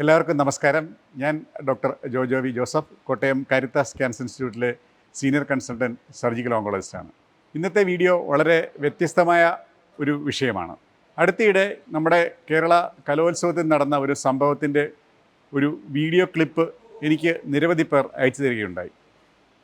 എല്ലാവർക്കും നമസ്കാരം. ഞാൻ doctor Jojo V Joseph Kottayam Caritas cancer ഇൻസ്റ്റിറ്റ്യൂട്ടിലെ സീനിയർ കൺസൾട്ടന്റ് സർജിക്കൽ ഓങ്കോളജിസ്റ്റാണ്. ഇന്നത്തെ വീഡിയോ വളരെ വ്യത്യസ്തമായ ഒരു വിഷയമാണ്. അടുത്തിടെ നമ്മുടെ കേരള കലോത്സവത്തിൽ നടന്ന ഒരു സംഭവത്തിന്റെ ഒരു വീഡിയോ ക്ലിപ്പ് എനിക്ക് നിരവധി പേർ അയച്ചു തരികയുണ്ടായി.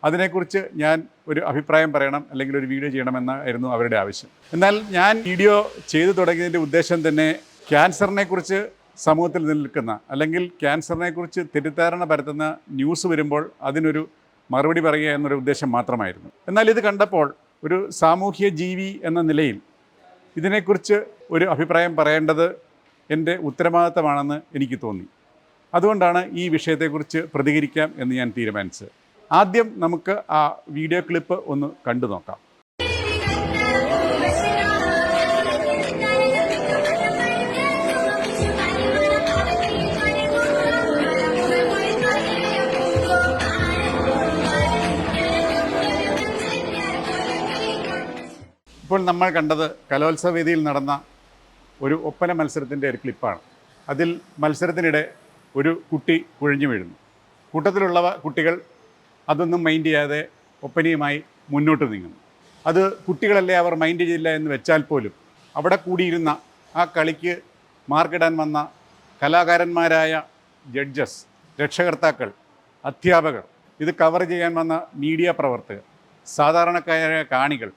അതിനെക്കുറിച്ച് ഞാൻ ഒരു അഭിപ്രായം പറയണം അല്ലെങ്കിൽ ഒരു വീഡിയോ ചെയ്യണമെന്നായിരുന്നു അവരുടെ ആവശ്യം. എന്നാൽ ഞാൻ വീഡിയോ ചെയ്തു തുടങ്ങിയതിന്റെ ഉദ്ദേശം തന്നെ ക്യാൻസറിനെ കുറിച്ച് സമൂഹത്തിൽ നിൽക്കുന്ന അല്ലെങ്കിൽ ക്യാൻസറിനെ കുറിച്ച് തെറ്റിദ്ധാരണ പരത്തുന്ന ന്യൂസ് വരുമ്പോൾ അതിനൊരു മറുപടി പറയുക എന്നൊരു ഉദ്ദേശം മാത്രമായിരുന്നു. എന്നാൽ ഇത് കണ്ടപ്പോൾ ഒരു സാമൂഹ്യ ജീവി എന്ന നിലയിൽ ഇതിനെക്കുറിച്ച് ഒരു അഭിപ്രായം പറയേണ്ടത് എന്റെ ഉത്തരവാദിത്തമാണെന്ന് എനിക്ക് തോന്നി. അതുകൊണ്ടാണ് ഈ വിഷയത്തെക്കുറിച്ച് പ്രതികരിക്കാം എന്ന് ഞാൻ തീരുമാനിച്ചത്. ആദ്യം നമുക്ക് ആ വീഡിയോ ക്ലിപ്പ് ഒന്ന് കണ്ടു നോക്കാം. ഇപ്പോൾ നമ്മൾ കണ്ടത് കലോത്സവ വേദിയിൽ നടന്ന ഒരു ഒപ്പന മത്സരത്തിന്റെ ഒരു ക്ലിപ്പാണ്. അതിൽ മത്സരത്തിനിടെ ഒരു കുട്ടി കുഴഞ്ഞു വീഴുന്നു. കൂട്ടത്തിലുള്ളവ കുട്ടികൾ അതൊന്നും മൈൻഡ് ചെയ്യാതെ ഒപ്പനയുമായി മുന്നോട്ട് നീങ്ങുന്നു. അത് കുട്ടികളല്ലേ അവർ മൈൻഡ് ചെയ്യില്ല എന്ന് വെച്ചാൽ പോലും അവിടെ കൂടിയിരുന്ന ആ കളിക്ക് മാർക്കിടാൻ വന്ന കലാകാരന്മാരായ ജഡ്ജസ് രക്ഷകർത്താക്കൾ അധ്യാപകർ ഇത് കവർ ചെയ്യാൻ വന്ന മീഡിയ പ്രവർത്തകർ സാധാരണക്കാരായ കാണികൾ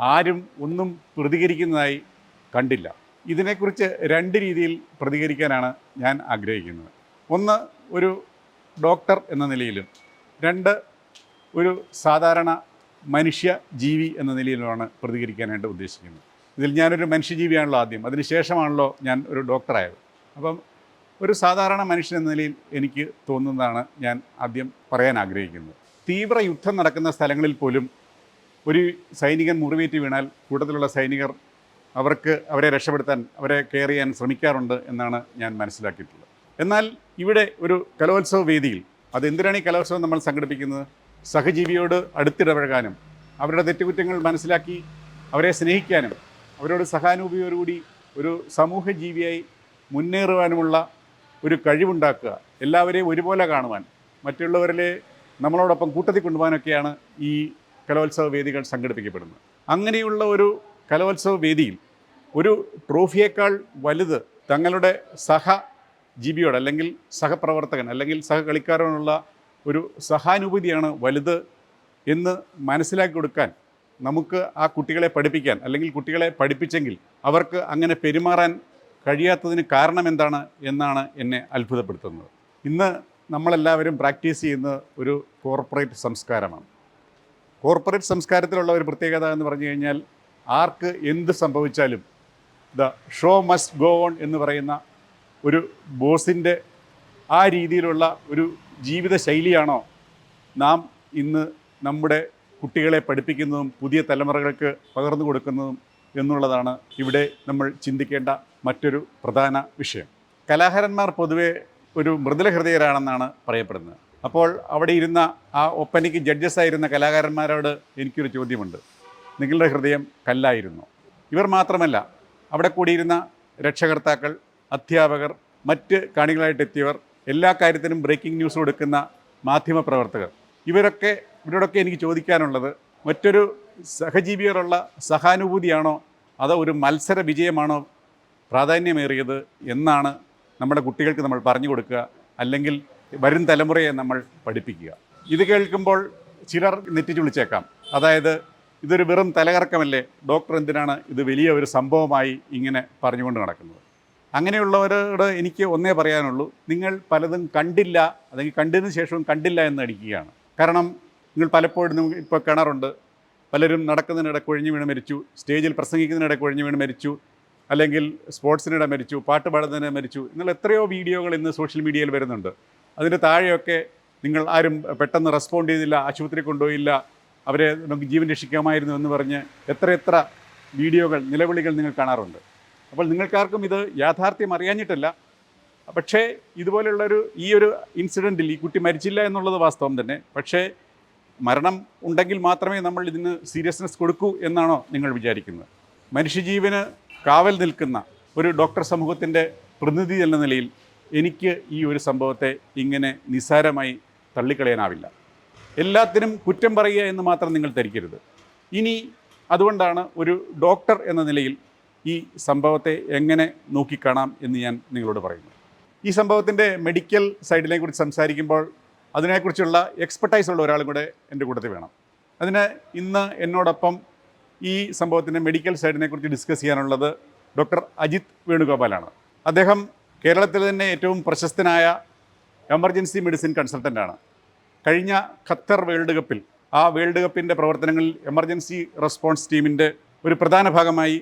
ആരും ഒന്നും പ്രതികരിക്കുന്നതായി കണ്ടില്ല. ഇതിനെക്കുറിച്ച് രണ്ട് രീതിയിൽ പ്രതികരിക്കാനാണ് ഞാൻ ആഗ്രഹിക്കുന്നത്. ഒന്ന് ഒരു ഡോക്ടർ എന്ന നിലയിലും. രണ്ട് ഒരു സാധാരണ മനുഷ്യ ജീവി എന്ന നിലയിലുമാണ് പ്രതികരിക്കാനായിട്ട് ഉദ്ദേശിക്കുന്നത്. ഇതിൽ ഞാനൊരു മനുഷ്യജീവിയാണല്ലോ ആദ്യം. അതിനുശേഷമാണല്ലോ ഞാൻ ഒരു ഡോക്ടറായത്. അപ്പം ഒരു സാധാരണ മനുഷ്യൻ എന്ന നിലയിൽ എനിക്ക് തോന്നുന്നതാണ് ഞാൻ ആദ്യം പറയാൻ ആഗ്രഹിക്കുന്നത്. തീവ്ര യുദ്ധം നടക്കുന്ന സ്ഥലങ്ങളിൽ പോലും ഒരു സൈനികൻ മുറിവേറ്റ് വീണാൽ കൂട്ടത്തിലുള്ള സൈനികർ അവർക്ക് അവരെ രക്ഷപ്പെടുത്താൻ അവരെ കെയർ ചെയ്യാൻ ശ്രമിക്കാറുണ്ട് എന്നാണ് ഞാൻ മനസ്സിലാക്കിയിട്ടുള്ളത്. എന്നാൽ ഇവിടെ ഒരു കലോത്സവ വേദിയിൽ അതെന്തിനാണ് ഈ കലോത്സവം നമ്മൾ സംഘടിപ്പിക്കുന്നത്? സഹജീവിയോട് അടുത്തിടപഴകാനും അവരുടെ തെറ്റുകുറ്റങ്ങൾ മനസ്സിലാക്കി അവരെ സ്നേഹിക്കാനും അവരോട് സഹാനുഭൂതിയോടുകൂടി ഒരു സമൂഹ ജീവിയായി മുന്നേറുവാനുമുള്ള ഒരു കഴിവുണ്ടാക്കുക എല്ലാവരെയും ഒരുപോലെ കാണുവാൻ മറ്റുള്ളവരിലെ നമ്മളോടൊപ്പം കൂട്ടത്തിൽ കൊണ്ടുപോകാനൊക്കെയാണ് ഈ കലോത്സവ വേദികൾ സംഘടിപ്പിക്കപ്പെടുന്നത് അങ്ങനെയുള്ള ഒരു കലോത്സവ വേദിയിൽ ഒരു ട്രോഫിയേക്കാൾ വലുത് തങ്ങളുടെ സഹ ജീവിയോട് അല്ലെങ്കിൽ സഹപ്രവർത്തകൻ അല്ലെങ്കിൽ സഹകളിക്കാരോടുള്ള ഒരു സഹാനുഭൂതിയാണ് വലുത് എന്ന് മനസ്സിലാക്കി കൊടുക്കാൻ നമുക്ക് ആ കുട്ടികളെ പഠിപ്പിക്കാൻ അല്ലെങ്കിൽ കുട്ടികളെ പഠിപ്പിച്ചെങ്കിൽ അവർക്ക് അങ്ങനെ പെരുമാറാൻ കഴിയാത്തതിന് കാരണം എന്താണ് എന്നാണ് എന്നെ അത്ഭുതപ്പെടുത്തുന്നത്. ഇന്ന് നമ്മളെല്ലാവരും പ്രാക്ടീസ് ചെയ്യുന്ന ഒരു കോർപ്പറേറ്റ് സംസ്കാരമാണ്. കോർപ്പറേറ്റ് സംസ്കാരത്തിലുള്ള ഒരു പ്രത്യേകത എന്ന് പറഞ്ഞു കഴിഞ്ഞാൽ ആർക്ക് എന്ത് സംഭവിച്ചാലും the show must go on എന്ന് പറയുന്ന ഒരു ബോസിന്റെ ആ രീതിയിലുള്ള ഒരു ജീവിത ശൈലിയാണോ നാം ഇന്ന് നമ്മുടെ കുട്ടികളെ പഠിപ്പിക്കുന്നതും പുതിയ തലമുറകൾക്ക് പകർന്നു കൊടുക്കുന്നതും എന്നുള്ളതാണ് ഇവിടെ നമ്മൾ ചിന്തിക്കേണ്ട മറ്റൊരു പ്രധാന വിഷയം. കലാകാരന്മാർ പൊതുവെ ഒരു മൃദുല ഹൃദയരാണെന്നാണ് പറയപ്പെടുന്നത്. അപ്പോൾ അവിടെ ഇരുന്ന ആ ഒപ്പനയ്ക്ക് ജഡ്ജസ് ആയിരുന്ന കലാകാരന്മാരോട് എനിക്കൊരു ചോദ്യമുണ്ട്. നിങ്ങളുടെ ഹൃദയം കല്ലായിരുന്നു. ഇവർ മാത്രമല്ല അവിടെ കൂടിയിരുന്ന രക്ഷകർത്താക്കൾ അധ്യാപകർ മറ്റ് കാണികളായിട്ട് എത്തിയവർ എല്ലാ കാര്യത്തിനും ബ്രേക്കിംഗ് ന്യൂസ് കൊടുക്കുന്ന മാധ്യമപ്രവർത്തകർ ഇവരൊക്കെ ഇവരോടൊക്കെ എനിക്ക് ചോദിക്കാനുള്ളത് മറ്റൊരു സഹജീവിയോടുള്ള സഹാനുഭൂതിയാണോ അതോ ഒരു മത്സര വിജയമാണോ പ്രാധാന്യമേറിയത് എന്നാണ് നമ്മുടെ കുട്ടികൾക്ക് നമ്മൾ പറഞ്ഞു കൊടുക്കുക. അല്ലെങ്കിൽ വരും തലമുറയെ നമ്മൾ പഠിപ്പിക്കുക. ഇത് കേൾക്കുമ്പോൾ ചിലർ നെറ്റിച്ച് വിളിച്ചേക്കാം. അതായത് ഇതൊരു വെറും തലകറക്കമല്ലേ? ഡോക്ടർ എന്തിനാണ് ഇത് വലിയ ഒരു സംഭവമായി ഇങ്ങനെ പറഞ്ഞുകൊണ്ട് നടക്കുന്നത്? അങ്ങനെയുള്ളവരോട് എനിക്ക് ഒന്നേ പറയാനുള്ളൂ. നിങ്ങൾ പലതും കണ്ടില്ല അല്ലെങ്കിൽ കണ്ടതിന് ശേഷവും കണ്ടില്ല എന്ന് അടിക്കുകയാണ് കാരണം നിങ്ങൾ പലപ്പോഴും ഇപ്പോൾ കിണറുണ്ട്. പലരും നടക്കുന്നതിനിടെ കുഴഞ്ഞു വീണ് മരിച്ചു. സ്റ്റേജിൽ പ്രസംഗിക്കുന്നതിനിടെ കുഴഞ്ഞു വീണ് മരിച്ചു. അല്ലെങ്കിൽ സ്പോർട്സിനിടെ മരിച്ചു. പാട്ട് പാടുന്നതിനെ മരിച്ചു. നിങ്ങൾ എത്രയോ വീഡിയോകൾ ഇന്ന് സോഷ്യൽ മീഡിയയിൽ വരുന്നുണ്ട്. അതിന്റെ താഴെയൊക്കെ നിങ്ങൾ ആരും പെട്ടെന്ന് റെസ്പോണ്ട് ചെയ്തില്ല ആശുപത്രി കൊണ്ടുപോയില്ല അവരെ നമുക്ക് ജീവൻ രക്ഷിക്കാമായിരുന്നു എന്ന് പറഞ്ഞ് എത്ര എത്ര വീഡിയോകൾ നിലവിളികൾ നിങ്ങൾ കാണാറുണ്ട്. അപ്പോൾ നിങ്ങൾക്കാർക്കും ഇത് യാഥാർത്ഥ്യം അറിയാഞ്ഞിട്ടല്ല. പക്ഷേ ഇതുപോലെയുള്ളൊരു ഈ ഒരു ഇൻസിഡന്റിൽ ഈ കുട്ടി മരിച്ചില്ല എന്നുള്ളത് വാസ്തവം തന്നെ. പക്ഷേ മരണം ഉണ്ടെങ്കിൽ മാത്രമേ നമ്മൾ ഇതിന് സീരിയസ്നെസ് കൊടുക്കൂ എന്നാണോ നിങ്ങൾ വിചാരിക്കുന്നത്. മനുഷ്യജീവന് കാവൽ നിൽക്കുന്ന ഒരു ഡോക്ടർ സമൂഹത്തിന്റെ പ്രതിനിധി എന്ന നിലയിൽ എനിക്ക് ഈ ഒരു സംഭവത്തെ ഇങ്ങനെ നിസ്സാരമായി തള്ളിക്കളയാനാവില്ല. എല്ലാത്തിനും കുറ്റം പറയുക എന്ന് മാത്രം നിങ്ങൾ ധരിക്കരുത്. ഇനി അതുകൊണ്ടാണ് ഒരു ഡോക്ടർ എന്ന നിലയിൽ ഈ സംഭവത്തെ എങ്ങനെ നോക്കിക്കാണാം എന്ന് ഞാൻ നിങ്ങളോട് പറയുന്നു ഈ സംഭവത്തിന്റെ മെഡിക്കൽ സൈഡിനെ കുറിച്ച് സംസാരിക്കുമ്പോൾ അതിനെക്കുറിച്ചുള്ള എക്സ്പെർട്ടൈസ് ഉള്ള ഒരാളും കൂടെ എന്റെ കൂട്ടത്തിൽ വേണം. അതിന് ഇന്ന് എന്നോടൊപ്പം ഈ സംഭവത്തിന്റെ മെഡിക്കൽ സൈഡിനെ കുറിച്ച് ഡിസ്കസ് ചെയ്യാനുള്ളത് ഡോക്ടർ അജിത് വേണുഗോപാലാണ്. അദ്ദേഹം കേരളത്തിൽ തന്നെ ഏറ്റവും പ്രശസ്തനായ എമർജൻസി മെഡിസിൻ കൺസൾട്ടന്റാണ്. കഴിഞ്ഞ ഖത്തർ വേൾഡ് കപ്പിൽ ആ വേൾഡ് കപ്പിന്റെ പ്രവർത്തനങ്ങളിൽ എമർജൻസി റെസ്പോൺസ് ടീമിന്റെ ഒരു പ്രധാന ഭാഗമായി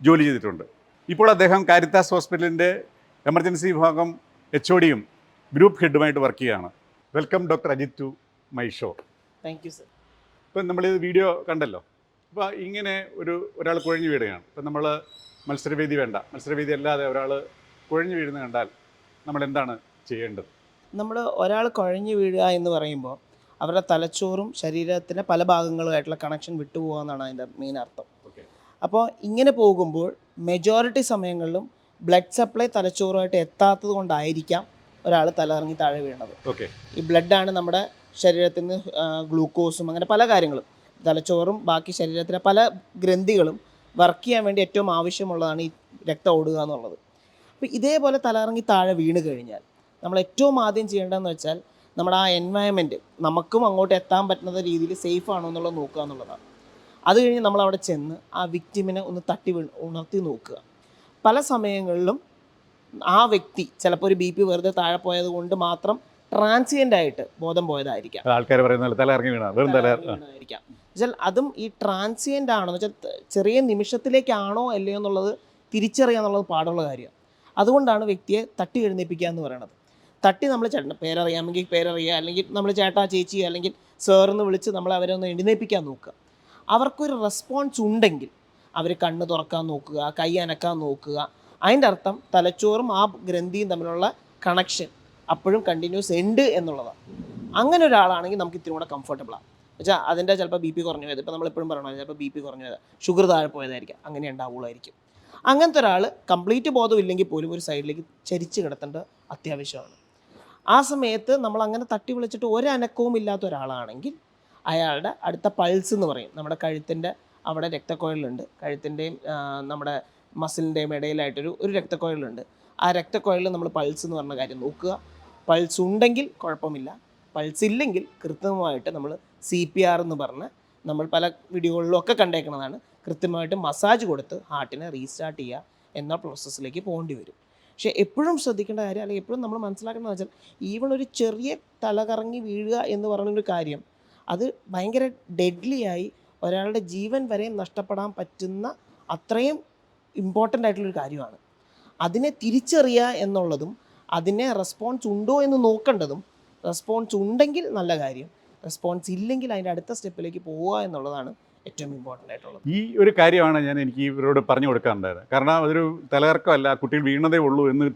ജോലി ചെയ്തിട്ടുണ്ട്. ഇപ്പോൾ അദ്ദേഹം കാരിത്താസ് ഹോസ്പിറ്റലിന്റെ എമർജൻസി വിഭാഗം എച്ച് ഒ ഡിയും ഗ്രൂപ്പ് ഹെഡുമായിട്ട് വർക്ക് ചെയ്യുകയാണ്. Welcome doctor Ajith to my show. Thank you sir ഇപ്പം നമ്മൾ ഇത് വീഡിയോ കണ്ടല്ലോ. അപ്പോൾ ഇങ്ങനെ ഒരു ഒരാൾ കുഴഞ്ഞു വീടുകയാണ് ഇപ്പം നമ്മൾ മത്സരവേദി വേണ്ട. മത്സരവേദി അല്ലാതെ ഒരാൾ കുഴഞ്ഞു വീഴുന്ന കണ്ടാൽ നമ്മൾ എന്താണ് ചെയ്യേണ്ടത്? നമ്മൾ ഒരാൾ കുഴഞ്ഞു വീഴുക എന്ന് പറയുമ്പോൾ അവരുടെ തലച്ചോറും ശരീരത്തിന്റെ പല ഭാഗങ്ങളുമായിട്ടുള്ള കണക്ഷൻ വിട്ടുപോകുക എന്നാണ് അതിന്റെ മെയിൻ അർത്ഥം. ഓക്കെ. അപ്പോൾ ഇങ്ങനെ പോകുമ്പോൾ മെജോറിറ്റി സമയങ്ങളിലും ബ്ലഡ് സപ്ലൈ തലച്ചോറുമായിട്ട് എത്താത്തത് കൊണ്ടായിരിക്കാം ഒരാൾ തലയിറങ്ങി താഴെ വീണത്. ഓക്കെ. ഈ ബ്ലഡാണ് നമ്മുടെ ശരീരത്തിൽ നിന്ന് ഗ്ലൂക്കോസും അങ്ങനെ പല കാര്യങ്ങളും. തലച്ചോറും ബാക്കി ശരീരത്തിലെ പല ഗ്രന്ഥികളും വർക്ക് ചെയ്യാൻ വേണ്ടി ഏറ്റവും ആവശ്യമുള്ളതാണ് ഈ രക്തം ഓടുക എന്നുള്ളത്. അപ്പോൾ ഇതേപോലെ തലകറങ്ങി താഴെ വീണ് കഴിഞ്ഞാൽ നമ്മൾ ഏറ്റവും ആദ്യം ചെയ്യേണ്ടതെന്ന് വെച്ചാൽ നമ്മുടെ ആ എൻവയൺമെന്റ് നമുക്കും അങ്ങോട്ട് എത്താൻ പറ്റുന്ന രീതിയിൽ സേഫ് ആണോ എന്നുള്ളത് നോക്കുക എന്നുള്ളതാണ്. അത് കഴിഞ്ഞ് നമ്മൾ അവിടെ ചെന്ന് ആ വിക്റ്റിമിനെ ഒന്ന് തട്ടി ഉണർത്തി നോക്കുക. പല സമയങ്ങളിലും ആ വ്യക്തി ചിലപ്പോൾ ഒരു ബി പി വെറുതെ താഴെ പോയത് കൊണ്ട് മാത്രം ട്രാൻസിയന്റ് ആയിട്ട് ബോധം പോയതായിരിക്കാം. ആൾക്കാർ പറയുന്ന തല ഇറങ്ങി വീണ വെറും തല വീണതായിരിക്കാം. വെച്ചാൽ അതും ഈ ട്രാൻസിയന്റ് ആണോ എന്ന് വെച്ചാൽ ചെറിയ നിമിഷത്തിലേക്കാണോ അല്ലയോ എന്നുള്ളത് തിരിച്ചറിയാന്നുള്ളത് പാടുള്ള കാര്യമാണ്. അതുകൊണ്ടാണ് വ്യക്തിയെ തട്ടി എഴുന്നേൽപ്പിക്കുക എന്ന് പറയുന്നത്. തട്ടി നമ്മൾ ചേട്ടൻ പേരറിയാമെങ്കിൽ പേരറിയുക അല്ലെങ്കിൽ നമ്മൾ ചേട്ടാ ചേച്ചി അല്ലെങ്കിൽ സാറെന്ന് വിളിച്ച് നമ്മൾ അവരെ ഒന്ന് എഴുന്നേപ്പിക്കാൻ നോക്കുക. അവർക്കൊരു റെസ്പോൺസ് ഉണ്ടെങ്കിൽ അവർ കണ്ണ് തുറക്കാൻ നോക്കുക കൈ അനക്കാൻ നോക്കുക. അതിന്റെ അർത്ഥം തലച്ചോറും ആ ഗ്രന്ഥിയും തമ്മിലുള്ള കണക്ഷൻ അപ്പോഴും കണ്ടിന്യൂസ് ഉണ്ട് എന്നുള്ളതാണ്. അങ്ങനെ ഒരാളാണെങ്കിൽ നമുക്ക് ഇത്തിരി കൂടെ കംഫർട്ടബിളാണ് വെച്ചാൽ അതിന്റെ ചിലപ്പോൾ ബി പി കുറഞ്ഞു പോയത് ഇപ്പോൾ നമ്മളെപ്പോഴും പറയണത് ചിലപ്പോൾ ബി പി കുറഞ്ഞു പോയത് ഷുഗർ താഴെ പോയതായിരിക്കാം അങ്ങനെ ഉണ്ടാവുള്ളായിരിക്കും. അങ്ങനത്തെ ഒരാൾ കംപ്ലീറ്റ് ബോധമില്ലെങ്കിൽ പോലും ഒരു സൈഡിലേക്ക് ചരിച്ച് കിടത്തേണ്ടത് അത്യാവശ്യമാണ്. ആ സമയത്ത് നമ്മൾ അങ്ങനെ തട്ടി വിളിച്ചിട്ട് ഒരനക്കവും ഇല്ലാത്ത ഒരാളാണെങ്കിൽ അയാളുടെ അടുത്ത പൾസ് എന്ന് പറയും. നമ്മുടെ കഴുത്തിന്റെ അവിടെ രക്തക്കോയിലുണ്ട് കഴുത്തിന്റെയും നമ്മുടെ മസിലിന്റെയും ഇടയിലായിട്ടൊരു ഒരു രക്തക്കോയിലുണ്ട് ആ രക്തക്കോയിലിൽ നമ്മൾ പൾസ് എന്ന് പറഞ്ഞ കാര്യം നോക്കുക. പൾസ് ഉണ്ടെങ്കിൽ കുഴപ്പമില്ല. പൾസ് ഇല്ലെങ്കിൽ കൃത്യമായിട്ട് നമ്മൾ സി പി ആർ എന്ന് പറഞ്ഞ് നമ്മൾ പല വീഡിയോകളിലും ഒക്കെ കണ്ടേക്കുന്നതാണ്. കൃത്യമായിട്ട് മസാജ് കൊടുത്ത് ഹാർട്ടിനെ റീസ്റ്റാർട്ട് ചെയ്യുക എന്ന പ്രോസസ്സിലേക്ക് പോകേണ്ടി വരും. പക്ഷേ എപ്പോഴും ശ്രദ്ധിക്കേണ്ട കാര്യം അല്ലെങ്കിൽ എപ്പോഴും നമ്മൾ മനസ്സിലാക്കേണ്ടത് വെച്ചാൽ ഈവൺ ഒരു ചെറിയ തലകറങ്ങി വീഴുക എന്ന് പറയുന്നൊരു കാര്യം അത് ഭയങ്കര ഡെഡ്ലി ആയി ഒരാളുടെ ജീവൻ വരെ നഷ്ടപ്പെടാൻ പറ്റുന്ന അത്രയും ഇമ്പോർട്ടന്റ് ആയിട്ടുള്ളൊരു കാര്യമാണ്. അതിനെ തിരിച്ചറിയുക എന്നുള്ളതും അതിനെ റെസ്പോൺസ് ഉണ്ടോ എന്ന് നോക്കേണ്ടതും റെസ്പോൺസ് ഉണ്ടെങ്കിൽ നല്ല കാര്യം റെസ്പോൺസ് ഇല്ലെങ്കിൽ അതിന്റെ അടുത്ത സ്റ്റെപ്പിലേക്ക് പോവുക എന്നുള്ളതാണ് ഏറ്റവും ഇമ്പോർട്ടന്റ് ആയിട്ടുള്ളത്. ഈ ഒരു കാര്യമാണ് ഞാൻ എനിക്ക് ഇവരോട് പറഞ്ഞു കൊടുക്കാറുണ്ടായത്. കാരണം അതൊരു തലകർക്കമല്ല കുട്ടികൾ വീണതേ ഉള്ളൂ എന്ന്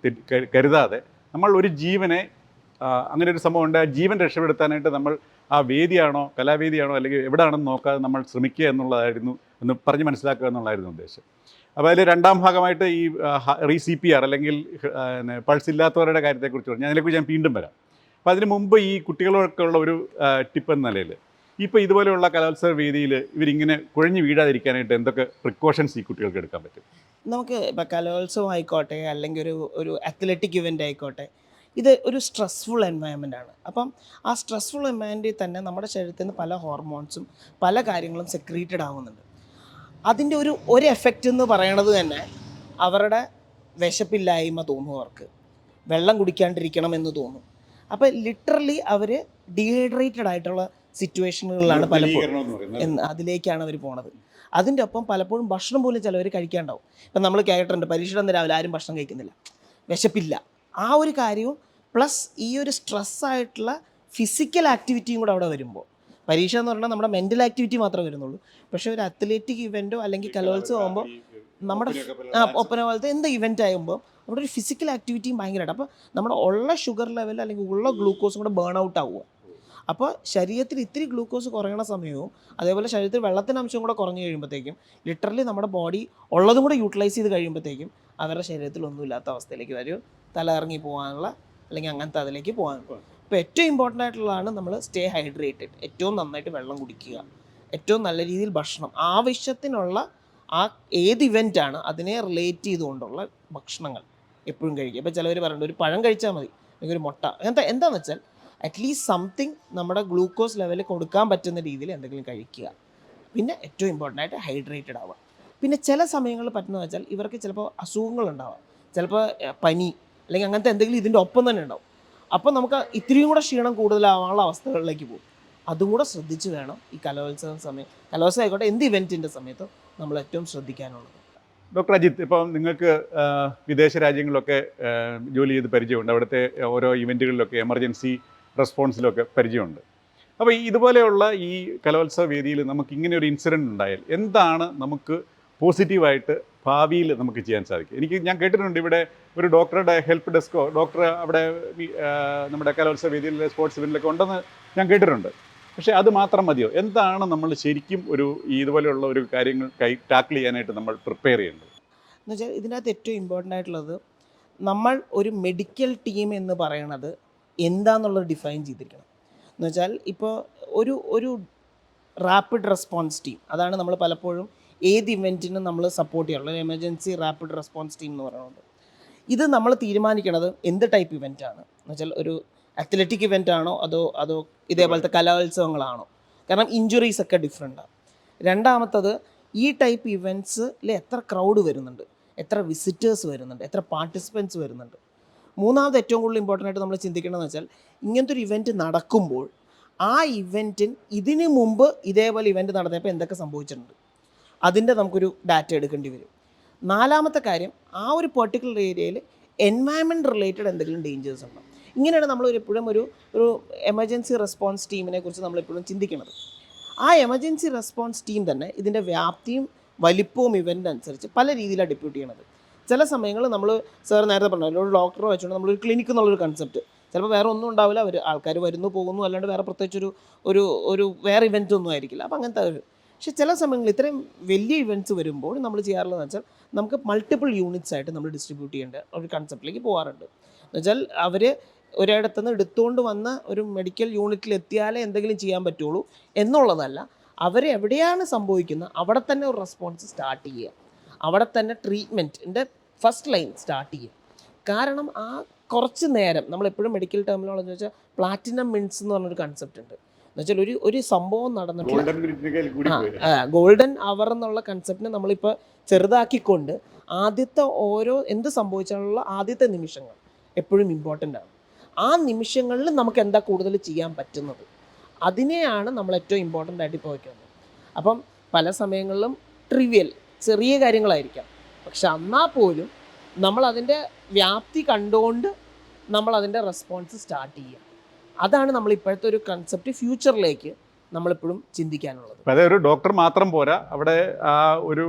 കരുതാതെ നമ്മൾ ഒരു ജീവനെ അങ്ങനെ ഒരു സംഭവം ഉണ്ട് ആ ജീവൻ രക്ഷപ്പെടുത്താനായിട്ട് നമ്മൾ ആ വേദിയാണോ കലാവേദിയാണോ അല്ലെങ്കിൽ എവിടെയാണെന്ന് നോക്കാതെ നമ്മൾ ശ്രമിക്കുക എന്നുള്ളതായിരുന്നു എന്ന് പറഞ്ഞ് മനസ്സിലാക്കുക എന്നുള്ളതായിരുന്നു ഉദ്ദേശം. അപ്പോൾ അതിൽ രണ്ടാം ഭാഗമായിട്ട് ഈ റീ സി പി ആർ അല്ലെങ്കിൽ പൾസ് ഇല്ലാത്തവരുടെ കാര്യത്തെക്കുറിച്ച് പറഞ്ഞു. അതിനെക്കുറിച്ച് ഞാൻ വീണ്ടും വരാം. അപ്പോൾ അതിന് മുമ്പ് ഈ കുട്ടികളൊക്കെ ഉള്ള ഒരു ടിപ്പ് എന്ന നിലയിൽ ഇപ്പോൾ ഇതുപോലെയുള്ള കലോത്സവ വേദിയിൽ ഇവരിങ്ങനെ കുഴഞ്ഞു വീഴാതിരിക്കാനായിട്ട് എന്തൊക്കെ പ്രിക്കോഷൻസ് ഈ കുട്ടികൾക്ക് എടുക്കാൻ പറ്റും? നമുക്ക് ഇപ്പോൾ കലോത്സവം ആയിക്കോട്ടെ അല്ലെങ്കിൽ ഒരു ഒരു അത്ലറ്റിക് ഇവന്റ് ആയിക്കോട്ടെ ഇത് ഒരു സ്ട്രെസ്ഫുൾ എൻവയൺമെന്റ് ആണ്. അപ്പം ആ സ്ട്രെസ്ഫുൾ എൻവയൺമെന്റിൽ തന്നെ നമ്മുടെ ശരീരത്തിൽ നിന്ന് പല ഹോർമോൺസും പല കാര്യങ്ങളും സെക്രീറ്റഡ് ആവുന്നുണ്ട്. അതിന്റെ ഒരു ഒരു എഫക്റ്റ് എന്ന് പറയണത് തന്നെ അവരുടെ വിശപ്പില്ലായ്മ തോന്നും അവർക്ക്. വെള്ളം കുടിക്കാണ്ടിരിക്കണം എന്ന് തോന്നും. അപ്പോൾ ലിറ്ററലി അവർ ഡീഹൈഡ്രേറ്റഡ് ആയിട്ടുള്ള സിറ്റുവേഷനുകളിലാണ് പലപ്പോഴും അതിലേക്കാണ് അവർ പോണത്. അതിന്റെ ഒപ്പം പലപ്പോഴും ഭക്ഷണം പോലും ചിലവർ കഴിക്കാണ്ടാവും. ഇപ്പം നമ്മൾ കേട്ടിട്ടുണ്ട് പരീക്ഷയുടെ അന്ന് രാവിലെ ആരും ഭക്ഷണം കഴിക്കുന്നില്ല. വിശപ്പില്ല. ആ ഒരു കാര്യവും പ്ലസ് ഈ ഒരു സ്ട്രെസ്സായിട്ടുള്ള ഫിസിക്കൽ ആക്ടിവിറ്റിയും കൂടെ അവിടെ വരുമ്പോൾ പരീക്ഷ എന്ന് പറഞ്ഞാൽ നമ്മുടെ മെന്റൽ ആക്ടിവിറ്റി മാത്രമേ വരുന്നുള്ളൂ. പക്ഷേ ഒരു അത്ലറ്റിക് ഇവന്റോ അല്ലെങ്കിൽ കലോത്സവം ആകുമ്പോൾ നമ്മുടെ ഒപ്പന പോലത്തെ എന്ത് ഇവന്റ് ആകുമ്പോൾ അവിടെ ഒരു ഫിസിക്കൽ ആക്ടിവിറ്റിയും ഭയങ്കരമായിട്ട് അപ്പോൾ നമ്മുടെ ഉള്ള ഷുഗർ ലെവൽ അല്ലെങ്കിൽ ഉള്ള ഗ്ലൂക്കോസും കൂടെ ബേൺ ഔട്ട് ആവുക. അപ്പോൾ ശരീരത്തിൽ ഇത്തിരി ഗ്ലൂക്കോസ് കുറയണ സമയവും അതേപോലെ ശരീരത്തിൽ വെള്ളത്തിന്റെ അംശം കൂടെ കുറഞ്ഞു കഴിയുമ്പോഴത്തേക്കും ലിറ്ററലി നമ്മുടെ ബോഡി ഉള്ളതും കൂടെ യൂട്ടിലൈസ് ചെയ്ത് കഴിയുമ്പോഴത്തേക്കും അവരുടെ ശരീരത്തിൽ ഒന്നുമില്ലാത്ത അവസ്ഥയിലേക്ക് വരും. തല ഇറങ്ങി പോകാനുള്ള അല്ലെങ്കിൽ അങ്ങനത്തെ അതിലേക്ക് പോകാൻ അപ്പോൾ ഏറ്റവും ഇമ്പോർട്ടന്റ് ആയിട്ടുള്ളതാണ് നമ്മൾ സ്റ്റേ ഹൈഡ്രേറ്റഡ് ഏറ്റവും നന്നായിട്ട് വെള്ളം കുടിക്കുക. ഏറ്റവും നല്ല രീതിയിൽ ഭക്ഷണം. ആവശ്യത്തിനുള്ള ആ ഏത് ഇവന്റാണ് അതിനെ റിലേറ്റ് ചെയ്തുകൊണ്ടുള്ള ഭക്ഷണങ്ങൾ എപ്പോഴും കഴിക്കുക. ഇപ്പോൾ ചിലവർ പറയുന്നുണ്ട് ഒരു പഴം കഴിച്ചാൽ മതി. അല്ലെങ്കിൽ ഒരു മുട്ട. എന്താ എന്താണെന്ന് വെച്ചാൽ അറ്റ്ലീസ്റ്റ് സംതിങ് നമ്മുടെ ഗ്ലൂക്കോസ് ലെവൽ കൊടുക്കാൻ പറ്റുന്ന രീതിയിൽ എന്തെങ്കിലും കഴിക്കുക. പിന്നെ ഏറ്റവും ഇമ്പോർട്ടന്റ് ആയിട്ട് ഹൈഡ്രേറ്റഡ് ആവുക. പിന്നെ ചില സമയങ്ങളിൽ പറ്റുന്നത് വെച്ചാൽ ഇവർക്ക് ചിലപ്പോൾ അസുഖങ്ങളുണ്ടാവാം ചിലപ്പോൾ പനി അല്ലെങ്കിൽ അങ്ങനത്തെ എന്തെങ്കിലും ഇതിന്റെ ഒപ്പം തന്നെ ഉണ്ടാവും. അപ്പോൾ നമുക്ക് ഇത്രയും കൂടെ ക്ഷീണം കൂടുതലാവാനുള്ള അവസ്ഥകളിലേക്ക് പോകും. അതും കൂടെ ശ്രദ്ധിച്ച് വേണം ഈ കലോത്സവം സമയം കലോത്സവം ആയിക്കോട്ടെ എന്ത് ഇവന്റിന്റെ സമയത്തും നമ്മൾ ഏറ്റവും ശ്രദ്ധിക്കാനുള്ളത്. ഡോക്ടർ അജിത്ത് ഇപ്പം നിങ്ങൾക്ക് വിദേശ രാജ്യങ്ങളിലൊക്കെ ജോലി ചെയ്ത് പരിചയമുണ്ട്. അവിടുത്തെ ഓരോ ഇവന്റുകളിലൊക്കെ എമർജൻസി റെസ്പോൺസിലൊക്കെ പരിചയമുണ്ട്. അപ്പോൾ ഇതുപോലെയുള്ള ഈ കലോത്സവ വേദിയിൽ നമുക്ക് ഇങ്ങനെ ഒരു ഇൻസിഡന്റ് ഉണ്ടായാൽ എന്താണ് നമുക്ക് പോസിറ്റീവായിട്ട് ഭാവിയിൽ നമുക്ക് ചെയ്യാൻ സാധിക്കും എനിക്ക് ഞാൻ കേട്ടിട്ടുണ്ട് ഇവിടെ ഒരു ഡോക്ടറുടെ ഹെൽപ്പ് ഡെസ്കോ ഡോക്ടർ അവിടെ നമ്മുടെ കലോത്സവ വേദിയിലെ സ്പോർട്സ് ഇവന്റിലൊക്കെ ഉണ്ടെന്ന് ഞാൻ കേട്ടിട്ടുണ്ട്. പക്ഷേ അത് മാത്രം മതിയോ? എന്താണ് നമ്മൾ ശരിക്കും ഒരു ഇതുപോലെയുള്ള ഒരു കാര്യങ്ങൾ കൈ ടാക്കിൾ ചെയ്യാനായിട്ട് നമ്മൾ പ്രിപ്പയർ ചെയ്യേണ്ടത്? എന്ന് വെച്ചാൽ ഇതിനകത്ത് ഏറ്റവും ഇമ്പോർട്ടന്റ് ആയിട്ടുള്ളത് നമ്മൾ ഒരു മെഡിക്കൽ ടീം എന്ന് പറയണത് എന്താന്നുള്ളത് ഡിഫൈൻ ചെയ്തിരിക്കണം. എന്ന് വെച്ചാൽ ഇപ്പോൾ ഒരു ഒരു റാപ്പിഡ് റെസ്പോൺസ് ടീം അതാണ് നമ്മൾ പലപ്പോഴും ഏത് ഇവന്റിനും നമ്മൾ സപ്പോർട്ട് ചെയ്യാറുള്ളത്. എമർജൻസി റാപ്പിഡ് റെസ്പോൺസ് ടീം എന്ന് പറയുന്നത്. ഇത് നമ്മൾ തീരുമാനിക്കുന്നത് എന്ത് ടൈപ്പ് ഇവന്റ് ആണ്? എന്ന് വെച്ചാൽ ഒരു അത്ലറ്റിക് ഇവന്റ് ആണോ? അതോ അതോ ഇതേപോലത്തെ കലോത്സവങ്ങളാണോ? കാരണം ഇഞ്ചുറീസ് ഒക്കെ ഡിഫറെന്റാണ് രണ്ടാമത്തത് ഈ ടൈപ്പ് ഇവന്റ്സിൽ എത്ര ക്രൗഡ് വരുന്നുണ്ട്? എത്ര വിസിറ്റേഴ്സ് വരുന്നുണ്ട്? എത്ര പാർട്ടിസിപ്പൻസ് വരുന്നുണ്ട്? മൂന്നാമത് ഏറ്റവും കൂടുതൽ ഇമ്പോർട്ടന്റ് ആയിട്ട് നമ്മൾ ചിന്തിക്കേണ്ടതെന്ന് വെച്ചാൽ ഇങ്ങനത്തെ ഒരു ഇവന്റ് നടക്കുമ്പോൾ ആ ഇവന്റിന് ഇതിന് മുമ്പ് ഇതേപോലെ ഇവന്റ് നടന്നപ്പോൾ എന്തൊക്കെ സംഭവിച്ചിട്ടുണ്ട്? അതിന്റെ നമുക്കൊരു ഡാറ്റ എടുക്കേണ്ടി വരും. നാലാമത്തെ കാര്യം ആ ഒരു പെർട്ടിക്കുലർ ഏരിയയിൽ എൻവയൺമെന്റ് റിലേറ്റഡ് എന്തെങ്കിലും ഡേഞ്ചേഴ്സ് ഉണ്ടോ? ഇങ്ങനെയാണ് നമ്മൾ എപ്പോഴും ഒരു ഒരു എമർജൻസി റെസ്പോൺസ് ടീമിനെ കുറിച്ച് നമ്മളെപ്പോഴും ചിന്തിക്കുന്നത്. ആ എമർജൻസി റെസ്പോൺസ് ടീം തന്നെ ഇതിന്റെ വ്യാപ്തിയും വലിപ്പവും ഇവന്റ് അനുസരിച്ച് പല രീതിയിലാണ് ഡെപ്യൂട്ട് ചെയ്യണത്. ചില സമയങ്ങളിൽ നമ്മൾ സാർ നേരത്തെ പറഞ്ഞു ഒരു ഡോക്ടറെ വെച്ചുകൊണ്ട് നമ്മളൊരു ക്ലിനിക്ക് എന്നുള്ളൊരു കൺസെപ്റ്റ് ചിലപ്പോൾ വേറെ ഒന്നും ഉണ്ടാവില്ല അവർ ആൾക്കാർ വരുന്നു പോകുന്നു അല്ലാണ്ട് വേറെ പ്രത്യേകിച്ചൊരു ഒരു ഒരു വേറെ ഇവന്റ് ഒന്നും ആയിരിക്കില്ല. അപ്പോൾ അങ്ങനത്തെ ഒരു പക്ഷേ ചില സമയങ്ങളിൽ ഇത്രയും വലിയ ഇവന്റ്സ് വരുമ്പോൾ നമ്മൾ ചെയ്യാറുള്ളതെന്ന് വെച്ചാൽ നമുക്ക് മൾട്ടിപ്പിൾ യൂണിറ്റ്സ് ആയിട്ട് നമ്മൾ ഡിസ്ട്രിബ്യൂട്ട് ചെയ്യേണ്ട ഒരു കൺസെപ്റ്റിലേക്ക് പോകാറുണ്ട് എന്ന് വെച്ചാൽ അവർ ഒരിടത്തുനിന്ന് എടുത്തുകൊണ്ട് വന്ന ഒരു മെഡിക്കൽ യൂണിറ്റിൽ എത്തിയാലേ എന്തെങ്കിലും ചെയ്യാൻ പറ്റുള്ളൂ എന്നുള്ളതല്ല അവരെവിടെയാണ് സംഭവിക്കുന്നത് അവിടെ തന്നെ ഒരു റെസ്പോൺസ് സ്റ്റാർട്ട് ചെയ്യുക. അവിടെ തന്നെ ട്രീറ്റ്മെന്റിന്റെ ഫസ്റ്റ് ലൈൻ സ്റ്റാർട്ട് ചെയ്യുക കാരണം ആ കുറച്ച് നേരം നമ്മളെപ്പോഴും മെഡിക്കൽ ടേമിലുള്ള വെച്ചാൽ പ്ലാറ്റിനം മിൻസ് എന്ന് പറഞ്ഞൊരു കൺസെപ്റ്റ് ഉണ്ട്. എന്നുവെച്ചാൽ ഒരു ഒരു സംഭവം നടന്നിട്ടുണ്ട് ഗോൾഡൻ അവർ എന്നുള്ള കൺസെപ്റ്റിനെ നമ്മളിപ്പോൾ ചെറുതാക്കിക്കൊണ്ട് ആദ്യത്തെ ഓരോ എന്ത് സംഭവിച്ചാലുള്ള ആദ്യത്തെ നിമിഷങ്ങൾ എപ്പോഴും ഇമ്പോർട്ടന്റ് ആണ്. ആ നിമിഷങ്ങളിൽ നമുക്ക് എന്താ കൂടുതൽ ചെയ്യാൻ പറ്റുന്നത്? അതിനെയാണ് നമ്മൾ ഏറ്റവും ഇമ്പോർട്ടന്റ് ആയിട്ട് ഇപ്പോൾ വയ്ക്കുന്നത്. അപ്പം പല സമയങ്ങളിലും ട്രിവിയൽ ചെറിയ കാര്യങ്ങളായിരിക്കാം. പക്ഷെ എന്നാൽ പോലും നമ്മൾ അതിന്റെ വ്യാപ്തി കണ്ടുകൊണ്ട് നമ്മൾ അതിന്റെ റെസ്പോൺസ് സ്റ്റാർട്ട് ചെയ്യുക. അതാണ് നമ്മൾ ഇപ്പോഴത്തെ ഒരു കൺസെപ്റ്റ് ഫ്യൂച്ചറിലേക്ക് നമ്മളിപ്പോഴും ചിന്തിക്കാനുള്ളത്. അതായത് ഒരു ഡോക്ടർ മാത്രം പോരാ. അവിടെ ആ ഒരു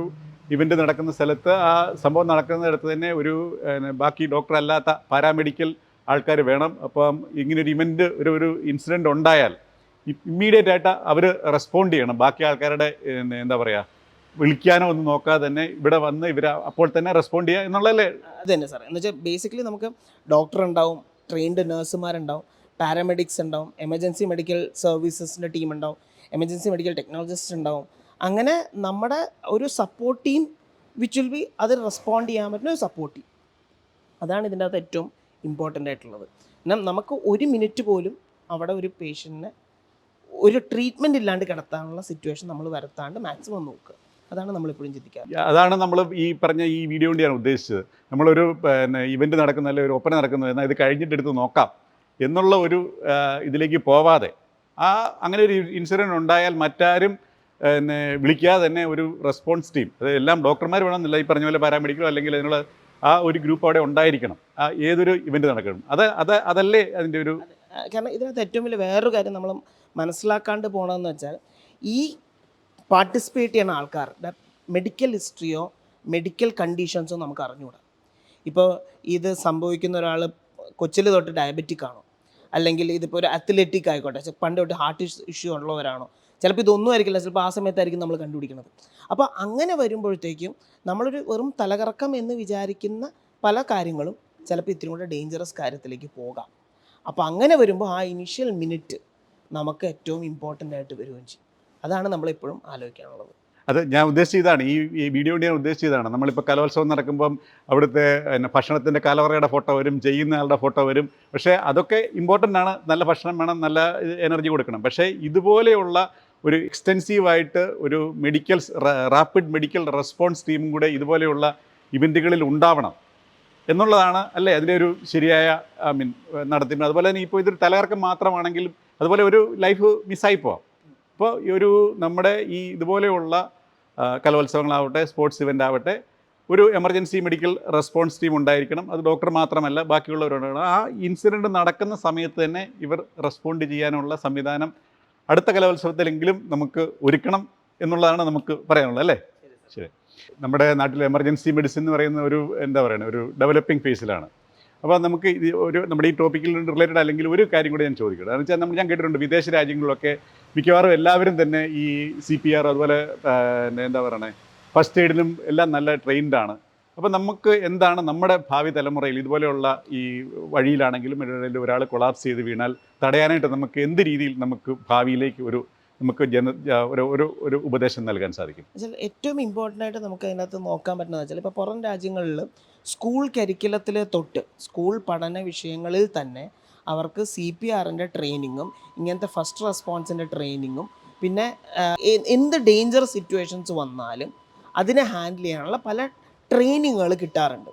ഇവന്റ് നടക്കുന്ന സ്ഥലത്ത് ആ സംഭവം നടക്കുന്നിടത്ത് തന്നെ ഒരു ബാക്കി ഡോക്ടർ അല്ലാത്ത പാരാമെഡിക്കൽ ആൾക്കാർ വേണം. അപ്പം ഇങ്ങനൊരു ഇവന്റ് ഒരു ഒരു ഇൻസിഡന്റ് ഉണ്ടായാൽ ഇമ്മീഡിയറ്റ് ആയിട്ട് അവർ റെസ്പോണ്ട് ചെയ്യണം. ബാക്കി ആൾക്കാരുടെ എന്താ പറയുക വിളിക്കാനോ ഒന്നും നോക്കാതെ തന്നെ ഇവിടെ വന്ന് ഇവർ അപ്പോൾ തന്നെ റെസ്പോണ്ട് ചെയ്യുക എന്നുള്ളതല്ലേ? അത് തന്നെ സാർ എന്ന് വെച്ചാൽ ബേസിക്കലി നമുക്ക് ഡോക്ടർ ഉണ്ടാവും ട്രെയിൻഡ് നഴ്സുമാരുണ്ടാവും പാരാമെഡിക്സ് ഉണ്ടാവും എമർജൻസി മെഡിക്കൽ സർവീസസിന്റെ ടീം ഉണ്ടാവും എമർജൻസി മെഡിക്കൽ ടെക്നോളജിസ്റ്റ് ഉണ്ടാവും. അങ്ങനെ നമ്മുടെ ഒരു support team which will be അത് റെസ്പോണ്ട് ചെയ്യാൻ പറ്റുന്ന ഒരു സപ്പോർട്ട് ടീം അതാണ് ഇതിന്റെ അകത്ത് ഏറ്റവും ഇമ്പോർട്ടന്റ് ആയിട്ടുള്ളത്. എന്നാൽ നമുക്ക് ഒരു മിനിറ്റ് പോലും അവിടെ ഒരു പേഷ്യന്റിനെ ഒരു ട്രീറ്റ്മെന്റ് ഇല്ലാണ്ട് കിടത്താനുള്ള സിറ്റുവേഷൻ നമ്മൾ വരുത്താണ്ട് മാക്സിമം നോക്കുക. അതാണ് നമ്മൾ എപ്പോഴും ചിന്തിക്കുക അതാണ് നമ്മൾ ഈ പറഞ്ഞ ഈ വീഡിയോ ഞാൻ ഉദ്ദേശിച്ചത്. നമ്മളൊരു പിന്നെ ഇവന്റ് നടക്കുന്ന അല്ലെങ്കിൽ ഒരു ഒപ്പന നടക്കുന്നത് എന്നാൽ ഇത് കഴിഞ്ഞിട്ട് എടുത്ത് നോക്കാം എന്നുള്ള ഒരു ഇതിലേക്ക് പോവാതെ ആ അങ്ങനെ ഒരു ഇൻസിഡന്റ് ഉണ്ടായാൽ മറ്റാരും പിന്നെ വിളിക്കാതെ തന്നെ ഒരു റെസ്പോൺസ് ടീം അത് എല്ലാം ഡോക്ടർമാർ വേണമെന്നില്ല ഈ പറഞ്ഞ പോലെ പാരാമെഡിക്കലോ അല്ലെങ്കിൽ അതിനുള്ള ആ ഒരു ഗ്രൂപ്പ് അവിടെ ഉണ്ടായിരിക്കണം. ആ ഏതൊരു ഇവന്റ് നടക്കണം. അത് അത് അതല്ലേ അതിന്റെ ഒരു കാരണം ഇതിനകത്ത് ഏറ്റവും വലിയ വേറൊരു കാര്യം നമ്മൾ മനസ്സിലാക്കാണ്ട് പോകണമെന്ന് വെച്ചാൽ ഈ പാർട്ടിസിപ്പേറ്റ് ചെയ്യുന്ന ആൾക്കാരുടെ മെഡിക്കൽ ഹിസ്റ്ററിയോ മെഡിക്കൽ കണ്ടീഷൻസോ നമുക്ക് അറിഞ്ഞുകൂടാ. ഇപ്പോൾ ഇത് സംഭവിക്കുന്ന ഒരാൾ കൊച്ചിൽ തൊട്ട് ഡയബറ്റിക് ആണോ? അല്ലെങ്കിൽ ഇതിപ്പോൾ ഒരു അത്ലറ്റിക് ആയിക്കോട്ടെ പണ്ട് തൊട്ട് ഹാർട്ട് ഇഷ്യൂ ഉള്ളവരാണോ? ചിലപ്പോൾ ഇതൊന്നും ആയിരിക്കില്ല ചിലപ്പോൾ ആ സമയത്തായിരിക്കും നമ്മൾ കണ്ടുപിടിക്കുന്നത് അപ്പോൾ അങ്ങനെ വരുമ്പോഴത്തേക്കും നമ്മളൊരു വെറും തലകറക്കം എന്ന് വിചാരിക്കുന്ന പല കാര്യങ്ങളും ചിലപ്പോൾ ഇത്തിരി കൂടെ ഡേഞ്ചറസ് കാര്യത്തിലേക്ക് പോകാം. അപ്പോൾ അങ്ങനെ വരുമ്പോൾ ആ ഇനിഷ്യൽ മിനിറ്റ് നമുക്ക് ഏറ്റവും ഇമ്പോർട്ടന്റ് ആയിട്ട് വരികയും ചെയ്യും. അതാണ് നമ്മളെപ്പോഴും ആലോചിക്കാനുള്ളത്. അത് ഞാൻ ഉദ്ദേശിച്ചതാണ് ഈ ഈ വീഡിയോ ഞാൻ ഉദ്ദേശിച്ചതാണ് നമ്മളിപ്പോൾ കലോത്സവം നടക്കുമ്പം അവിടുത്തെ പിന്നെ ഭക്ഷണത്തിന്റെ കലവറയുടെ ഫോട്ടോ വരും ചെയ്യുന്ന ആളുടെ ഫോട്ടോ വരും. പക്ഷേ അതൊക്കെ ഇമ്പോർട്ടന്റ് ആണ്. നല്ല ഭക്ഷണം വേണം നല്ല എനർജി കൊടുക്കണം. പക്ഷേ ഇതുപോലെയുള്ള ഒരു എക്സ്റ്റെൻസീവായിട്ട് ഒരു മെഡിക്കൽ റാപ്പിഡ് മെഡിക്കൽ റെസ്പോൺസ് ടീമും കൂടെ ഇതുപോലെയുള്ള ഇവന്റുകളിൽ ഉണ്ടാവണം എന്നുള്ളതാണ് അല്ലേ? അതിന്റെ ഒരു ശരിയായ ഐ മീൻ നടത്തിപ്പ് അതുപോലെ തന്നെ ഇപ്പോൾ ഇതൊരു തലകറക്കം മാത്രമാണെങ്കിലും അതുപോലെ ഒരു ലൈഫ് മിസ്സായി പോവാം. അപ്പോൾ ഈ ഒരു നമ്മുടെ ഈ ഇതുപോലെയുള്ള കലോത്സവങ്ങളാവട്ടെ സ്പോർട്സ് ഇവന്റ് ആവട്ടെ ഒരു എമർജൻസി മെഡിക്കൽ റെസ്പോൺസ് ടീം ഉണ്ടായിരിക്കണം. അത് ഡോക്ടർ മാത്രമല്ല ബാക്കിയുള്ളവരുണ്ടാകണം. ആ ഇൻസിഡന്റ് നടക്കുന്ന സമയത്ത് തന്നെ ഇവർ റെസ്പോണ്ട് ചെയ്യാനുള്ള സംവിധാനം അടുത്ത കലോത്സവത്തിലെങ്കിലും നമുക്ക് ഒരുക്കണം എന്നുള്ളതാണ് നമുക്ക് പറയാനുള്ളത് അല്ലേ? ശരി നമ്മുടെ നാട്ടിൽ എമർജൻസി മെഡിസിൻ എന്ന് പറയുന്ന ഒരു എന്താ പറയുക ഒരു ഡെവലപ്പിംഗ് ഫേസിലാണ് അപ്പോൾ നമുക്ക് ഇത് ഒരു നമ്മുടെ ഈ ടോപ്പിക്കിൽ റിലേറ്റഡ് അല്ലെങ്കിൽ ഒരു കാര്യം കൂടി ഞാൻ ചോദിക്കട്ടെ. എന്ന് വെച്ചാൽ നമ്മൾ ഞാൻ കേട്ടിട്ടുണ്ട് വിദേശ രാജ്യങ്ങളിലൊക്കെ മിക്കവാറും എല്ലാവരും തന്നെ ഈ സി പി ആർ അതുപോലെ എന്താ പറയണേ? ഫസ്റ്റ് എയ്ഡിലും എല്ലാം നല്ല ട്രെയിൻഡ് ആണ്. അപ്പോൾ നമുക്ക് എന്താണ് നമ്മുടെ ഭാവി തലമുറയിൽ ഇതുപോലെയുള്ള ഈ വഴിയിലാണെങ്കിലും ഇടയിൽ ഒരാൾ കൊളാപ്സ് ചെയ്ത് വീണാൽ തടയാനായിട്ട് നമുക്ക് എന്ത് രീതിയിൽ നമുക്ക് ഭാവിയിലേക്ക് ഒരു നമുക്ക് ജന ഒരു ഒരു ഒരു ഉപദേശം നൽകാൻ സാധിക്കും? ഏറ്റവും ഇമ്പോർട്ടന്റ് ആയിട്ട് നമുക്ക് അതിനകത്ത് നോക്കാൻ പറ്റുന്നത് വെച്ചാൽ ഇപ്പോൾ പുറം രാജ്യങ്ങളിൽ സ്കൂൾ കരിക്കുലത്തിൽ തൊട്ട് സ്കൂൾ പഠന വിഷയങ്ങളിൽ തന്നെ അവർക്ക് സി പി ആറിന്റെ ട്രെയിനിങ്ങും ഇങ്ങനത്തെ ഫസ്റ്റ് റെസ്പോൺസിന്റെ ട്രെയിനിങ്ങും പിന്നെ എന്ത് ഡേഞ്ചർ സിറ്റുവേഷൻസ് വന്നാലും അതിനെ ഹാൻഡിൽ ചെയ്യാനുള്ള പല ട്രെയിനിങ്ങുകൾ കിട്ടാറുണ്ട്.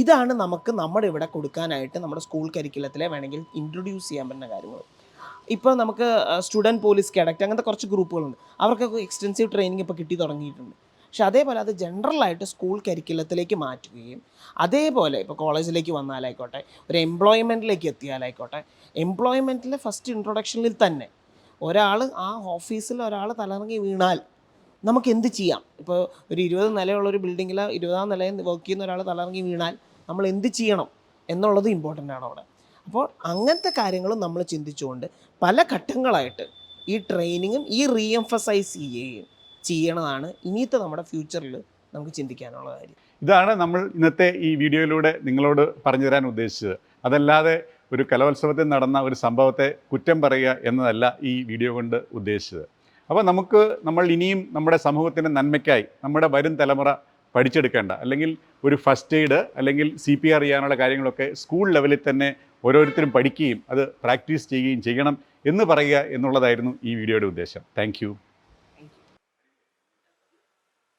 ഇതാണ് നമുക്ക് നമ്മുടെ ഇവിടെ കൊടുക്കാനായിട്ട് നമ്മുടെ സ്കൂൾ കരിക്കുലത്തിലെ വേണമെങ്കിൽ ഇൻട്രൊഡ്യൂസ് ചെയ്യാൻ പറ്റുന്ന കാര്യങ്ങൾ. ഇപ്പോൾ നമുക്ക് സ്റ്റുഡന്റ് പോലീസ് കേഡക്റ്റ് അങ്ങനത്തെ കുറച്ച് ഗ്രൂപ്പുകളുണ്ട് അവർക്കൊക്കെ എക്സ്റ്റെൻസീവ് ട്രെയിനിങ് ഇപ്പോൾ കിട്ടി തുടങ്ങിയിട്ടുണ്ട്. പക്ഷെ അതേപോലെ അത് ജനറലായിട്ട് സ്കൂൾ കരിക്കുലത്തിലേക്ക് മാറ്റുകയും അതേപോലെ ഇപ്പോൾ കോളേജിലേക്ക് വന്നാലായിക്കോട്ടെ ഒരു എംപ്ലോയ്മെന്റിലേക്ക് എത്തിയാലായിക്കോട്ടെ എംപ്ലോയ്മെന്റിലെ ഫസ്റ്റ് ഇൻട്രൊഡക്ഷനിൽ തന്നെ ഒരാൾ ആ ഓഫീസിൽ ഒരാൾ തലറങ്ങി വീണാൽ നമുക്ക് എന്ത് ചെയ്യാം? ഇപ്പോൾ ഒരു ഇരുപത് നിലയുള്ള ഒരു ബിൽഡിങ്ങിൽ ഇരുപതാം നിലയിൽ വർക്ക് ചെയ്യുന്ന ഒരാൾ തലറങ്ങി വീണാൽ നമ്മൾ എന്ത് ചെയ്യണം എന്നുള്ളത് ഇമ്പോർട്ടന്റ് ആണ് അവിടെ. അപ്പോൾ അങ്ങനത്തെ കാര്യങ്ങളും നമ്മൾ ചിന്തിച്ചുകൊണ്ട് പല ഘട്ടങ്ങളായിട്ട് ഈ ട്രെയിനിങ്ങും ഈ റീഎംഫസൈസ് ചെയ്യുകയും ചെയ്യണതാണ് ഇനിയത്തെ നമ്മുടെ ഫ്യൂച്ചറിൽ നമുക്ക് ചിന്തിക്കാനുള്ള കാര്യം. ഇതാണ് നമ്മൾ ഇന്നത്തെ ഈ വീഡിയോയിലൂടെ നിങ്ങളോട് പറഞ്ഞു തരാൻ ഉദ്ദേശിച്ചത്. അതല്ലാതെ ഒരു കലോത്സവത്തിൽ നടന്ന ഒരു സംഭവത്തെ കുറ്റം പറയുക എന്നതല്ല ഈ വീഡിയോ കൊണ്ട് ഉദ്ദേശിച്ചത്. അപ്പോൾ നമുക്ക് നമ്മൾ ഇനിയും നമ്മുടെ സമൂഹത്തിന്റെ നന്മയ്ക്കായി നമ്മുടെ വരും തലമുറ പഠിച്ചെടുക്കേണ്ട. അല്ലെങ്കിൽ ഒരു ഫസ്റ്റ് എയ്ഡ് അല്ലെങ്കിൽ സി പി ആർ ചെയ്യാനുള്ള കാര്യങ്ങളൊക്കെ സ്കൂൾ ലെവലിൽ തന്നെ ഓരോരുത്തരും പഠിക്കുകയും അത് പ്രാക്ടീസ് ചെയ്യുകയും ചെയ്യണം എന്ന് പറയുക എന്നുള്ളതായിരുന്നു ഈ വീഡിയോയുടെ ഉദ്ദേശം. താങ്ക്